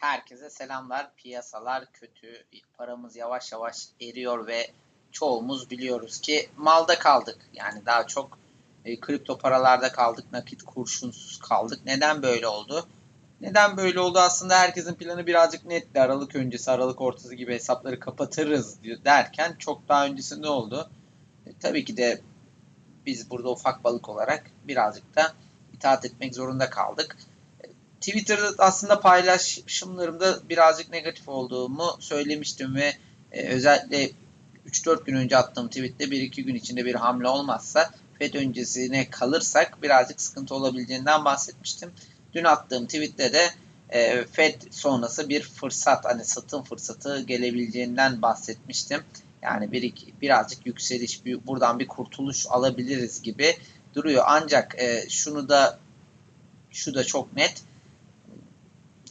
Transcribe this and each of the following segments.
Herkese selamlar. Piyasalar kötü. Paramız yavaş yavaş eriyor ve çoğumuz biliyoruz ki malda kaldık. Yani daha çok e, kripto paralarda kaldık. Nakit kurşunsuz kaldık. Neden böyle oldu? Neden böyle oldu? Aslında herkesin planı birazcık netti. Aralık öncesi, Aralık ortası gibi hesapları kapatırız diyor derken çok daha öncesinde oldu. E, tabii ki de biz burada ufak balık olarak birazcık da itaat etmek zorunda kaldık. Twitter'da aslında paylaşımlarımda birazcık negatif olduğumu söylemiştim ve e, özellikle 3-4 gün önce attığım tweette 1-2 gün içinde bir hamle olmazsa FED öncesine kalırsak birazcık sıkıntı olabileceğinden bahsetmiştim. Dün attığım tweette de e, FED sonrası bir fırsat hani satın fırsatı gelebileceğinden bahsetmiştim. Yani bir iki, birazcık yükseliş, bir, buradan bir kurtuluş alabiliriz gibi duruyor. Ancak e, şunu da şu da çok net.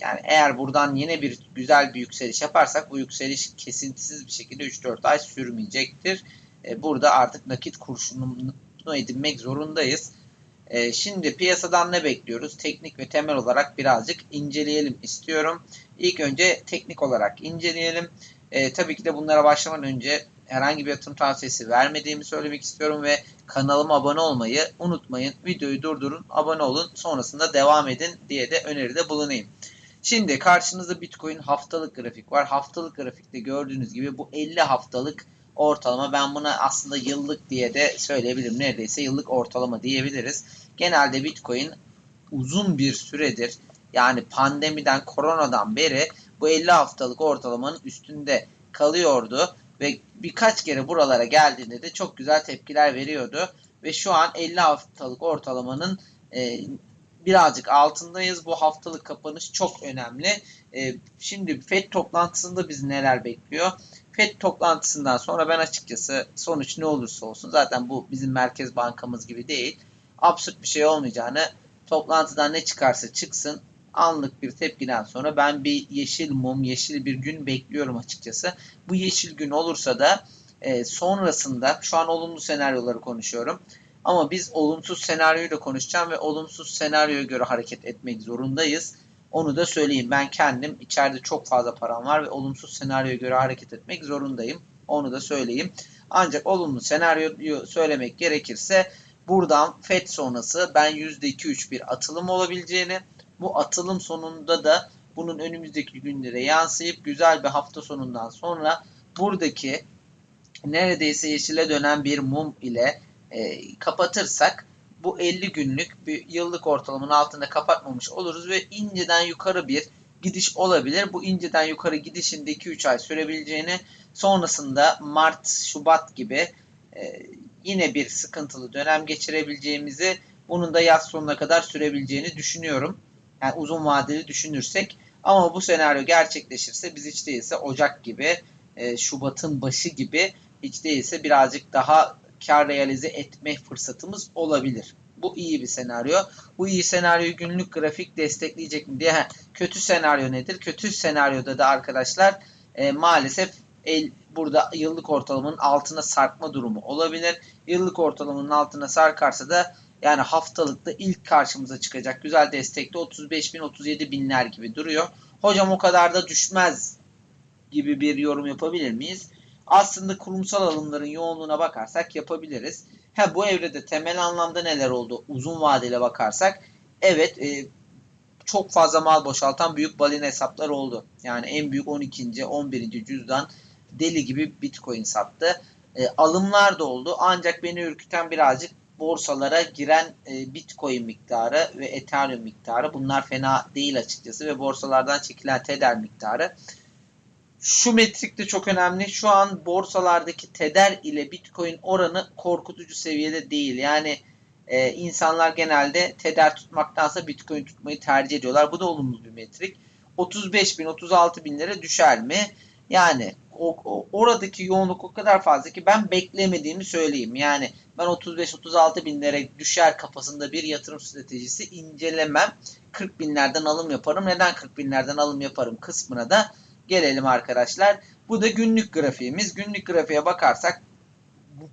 Yani eğer buradan yine bir güzel bir yükseliş yaparsak bu yükseliş kesintisiz bir şekilde 3-4 ay sürmeyecektir. E, burada artık nakit kurşununu edinmek zorundayız. E, şimdi piyasadan ne bekliyoruz? Teknik ve temel olarak birazcık inceleyelim istiyorum. İlk önce teknik olarak inceleyelim. E, tabii ki de bunlara başlamadan önce herhangi bir yatırım tavsiyesi vermediğimi söylemek istiyorum ve kanalıma abone olmayı unutmayın. Videoyu durdurun, abone olun, sonrasında devam edin diye de öneride bulunayım. Şimdi karşınızda Bitcoin haftalık grafik var. Haftalık grafikte gördüğünüz gibi bu 50 haftalık ortalama. Ben buna aslında yıllık diye de söyleyebilirim. Neredeyse yıllık ortalama diyebiliriz. Genelde Bitcoin uzun bir süredir yani pandemiden, koronadan beri bu 50 haftalık ortalamanın üstünde kalıyordu ve birkaç kere buralara geldiğinde de çok güzel tepkiler veriyordu ve şu an 50 haftalık ortalamanın e, birazcık altındayız. Bu haftalık kapanış çok önemli. E, şimdi FED toplantısında bizi neler bekliyor? FED toplantısından sonra ben açıkçası sonuç ne olursa olsun zaten bu bizim merkez bankamız gibi değil. Absürt bir şey olmayacağını toplantıdan ne çıkarsa çıksın anlık bir tepkiden sonra ben bir yeşil mum, yeşil bir gün bekliyorum açıkçası. Bu yeşil gün olursa da e, sonrasında şu an olumlu senaryoları konuşuyorum. Ama biz olumsuz senaryoyu da konuşacağım ve olumsuz senaryoya göre hareket etmek zorundayız. Onu da söyleyeyim. Ben kendim içeride çok fazla param var ve olumsuz senaryoya göre hareket etmek zorundayım. Onu da söyleyeyim. Ancak olumlu senaryoyu söylemek gerekirse buradan FED sonrası ben %2-3 bir atılım olabileceğini, bu atılım sonunda da bunun önümüzdeki günlere yansıyıp güzel bir hafta sonundan sonra buradaki neredeyse yeşile dönen bir mum ile e, kapatırsak bu 50 günlük bir yıllık ortalamanın altında kapatmamış oluruz ve inceden yukarı bir gidiş olabilir. Bu inceden yukarı gidişinde 2-3 ay sürebileceğini sonrasında Mart, Şubat gibi e, yine bir sıkıntılı dönem geçirebileceğimizi bunun da yaz sonuna kadar sürebileceğini düşünüyorum. Yani uzun vadeli düşünürsek ama bu senaryo gerçekleşirse biz hiç değilse Ocak gibi e, Şubat'ın başı gibi hiç değilse birazcık daha kar realize etme fırsatımız olabilir. Bu iyi bir senaryo. Bu iyi senaryoyu günlük grafik destekleyecek mi diye. kötü senaryo nedir? Kötü senaryoda da arkadaşlar e, maalesef el, burada yıllık ortalamanın altına sarkma durumu olabilir. Yıllık ortalamanın altına sarkarsa da yani haftalıkta ilk karşımıza çıkacak güzel destekte 35 bin 37 binler gibi duruyor. Hocam o kadar da düşmez gibi bir yorum yapabilir miyiz? Aslında kurumsal alımların yoğunluğuna bakarsak yapabiliriz. Ha bu evrede temel anlamda neler oldu? Uzun vadeli bakarsak evet e, çok fazla mal boşaltan büyük balina hesaplar oldu. Yani en büyük 12. 11. cüzdan deli gibi bitcoin sattı. E, alımlar da oldu ancak beni ürküten birazcık borsalara giren e, bitcoin miktarı ve ethereum miktarı bunlar fena değil açıkçası ve borsalardan çekilen tether miktarı şu metrik de çok önemli. Şu an borsalardaki TEDER ile Bitcoin oranı korkutucu seviyede değil. Yani e, insanlar genelde TEDER tutmaktansa Bitcoin tutmayı tercih ediyorlar. Bu da olumlu bir metrik. 35 bin, 36 binlere düşer mi? Yani o, o, oradaki yoğunluk o kadar fazla ki ben beklemediğimi söyleyeyim. Yani ben 35-36 binlere düşer kafasında bir yatırım stratejisi incelemem. 40 binlerden alım yaparım. Neden 40 binlerden alım yaparım kısmına da gelelim arkadaşlar. Bu da günlük grafiğimiz. Günlük grafiğe bakarsak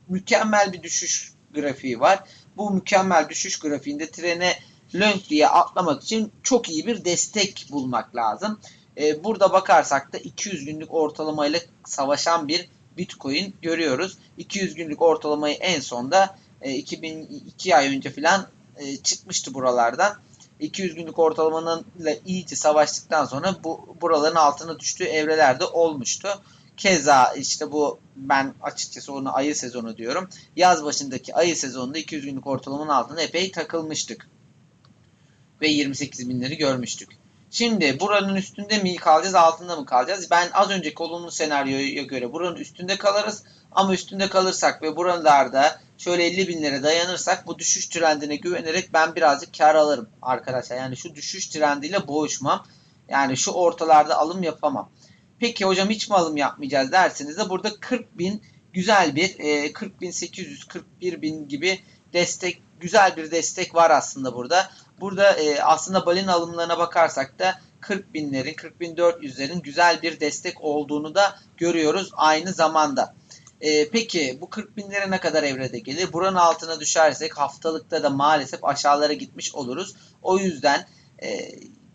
mükemmel bir düşüş grafiği var. Bu mükemmel düşüş grafiğinde trene lönk diye atlamak için çok iyi bir destek bulmak lazım. E, burada bakarsak da 200 günlük ortalamayla savaşan bir Bitcoin görüyoruz. 200 günlük ortalamayı en sonda e, 2002 ay önce falan e, çıkmıştı buralardan. 200 günlük ortalamanınla iyice savaştıktan sonra bu buraların altına düştüğü evrelerde olmuştu. Keza işte bu ben açıkçası onu ayı sezonu diyorum. Yaz başındaki ayı sezonunda 200 günlük ortalamanın altında epey takılmıştık. Ve 28 binleri görmüştük. Şimdi buranın üstünde mi kalacağız altında mı kalacağız? Ben az önceki olumlu senaryoya göre buranın üstünde kalırız. Ama üstünde kalırsak ve buralarda şöyle 50 binlere dayanırsak bu düşüş trendine güvenerek ben birazcık kar alırım arkadaşlar. Yani şu düşüş trendiyle boğuşmam. Yani şu ortalarda alım yapamam. Peki hocam hiç mi alım yapmayacağız derseniz de burada 40 bin güzel bir e, 40 bin 800 41 bin gibi destek güzel bir destek var aslında burada. Burada e, aslında balin alımlarına bakarsak da 40 binlerin 40 bin 400'lerin güzel bir destek olduğunu da görüyoruz aynı zamanda. E, peki bu 40 binlere ne kadar evrede gelir? Buranın altına düşersek haftalıkta da maalesef aşağılara gitmiş oluruz. O yüzden e,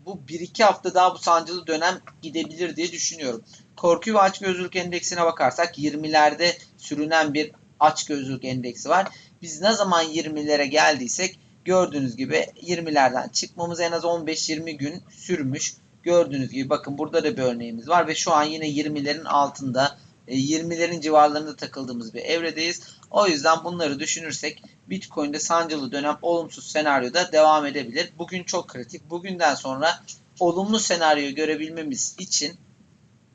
bu 1-2 hafta daha bu sancılı dönem gidebilir diye düşünüyorum. Korku ve açgözlülük endeksine bakarsak 20'lerde sürünen bir açgözlülük endeksi var. Biz ne zaman 20'lere geldiysek gördüğünüz gibi 20'lerden çıkmamız en az 15-20 gün sürmüş. Gördüğünüz gibi bakın burada da bir örneğimiz var ve şu an yine 20'lerin altında 20'lerin civarlarında takıldığımız bir evredeyiz. O yüzden bunları düşünürsek Bitcoin'de sancılı dönem olumsuz senaryoda devam edebilir. Bugün çok kritik. Bugünden sonra olumlu senaryoyu görebilmemiz için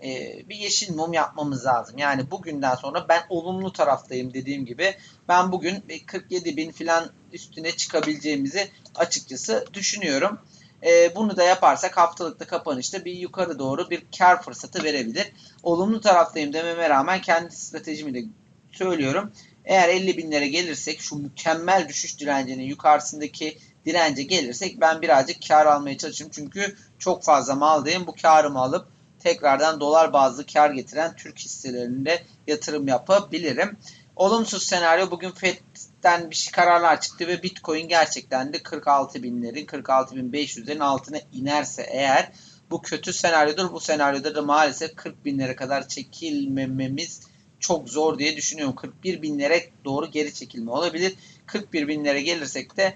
e, bir yeşil mum yapmamız lazım. Yani bugünden sonra ben olumlu taraftayım dediğim gibi ben bugün 47 bin falan üstüne çıkabileceğimizi açıkçası düşünüyorum. E, bunu da yaparsak haftalıkta kapanışta bir yukarı doğru bir kar fırsatı verebilir. Olumlu taraftayım dememe rağmen kendi stratejimi de söylüyorum. Eğer 50 binlere gelirsek şu mükemmel düşüş direncinin yukarısındaki dirence gelirsek ben birazcık kar almaya çalışıyorum. Çünkü çok fazla maldayım. Bu karımı alıp tekrardan dolar bazlı kar getiren Türk hisselerinde yatırım yapabilirim. Olumsuz senaryo bugün FED'den bir şey kararlar çıktı ve Bitcoin gerçekten de 46 binlerin 46 bin 500'lerin altına inerse eğer bu kötü senaryodur. Bu senaryoda da maalesef 40 binlere kadar çekilmememiz çok zor diye düşünüyorum. 41 binlere doğru geri çekilme olabilir. 41 binlere gelirsek de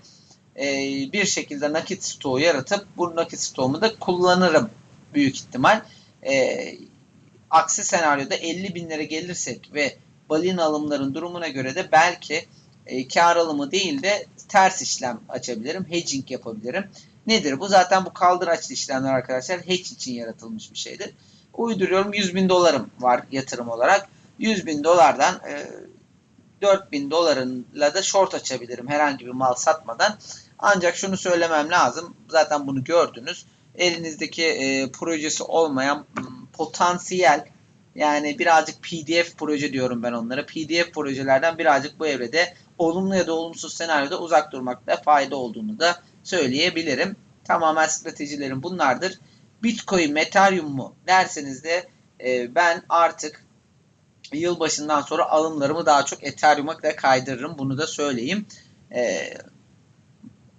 e, bir şekilde nakit stoğu yaratıp bu nakit stoğumu da kullanırım büyük ihtimal. E, aksi senaryoda 50 binlere gelirsek ve balin alımların durumuna göre de belki e, kar alımı değil de ters işlem açabilirim. Hedging yapabilirim. Nedir bu? Zaten bu kaldıraçlı işlemler arkadaşlar hedge için yaratılmış bir şeydir. Uyduruyorum 100 bin dolarım var yatırım olarak. 100 bin dolardan e, 4 bin dolarınla da short açabilirim herhangi bir mal satmadan. Ancak şunu söylemem lazım. Zaten bunu gördünüz. Elinizdeki e, projesi olmayan potansiyel yani birazcık PDF proje diyorum ben onlara. PDF projelerden birazcık bu evrede olumlu ya da olumsuz senaryoda uzak durmakta fayda olduğunu da söyleyebilirim. Tamamen stratejilerim bunlardır. Bitcoin, Ethereum mu derseniz de e, ben artık yılbaşından sonra alımlarımı daha çok Ethereum'a kaydırırım. Bunu da söyleyeyim. E,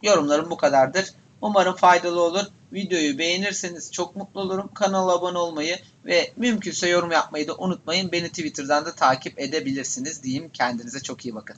yorumlarım bu kadardır. Umarım faydalı olur. Videoyu beğenirseniz çok mutlu olurum. Kanala abone olmayı ve mümkünse yorum yapmayı da unutmayın. Beni Twitter'dan da takip edebilirsiniz diyeyim. Kendinize çok iyi bakın.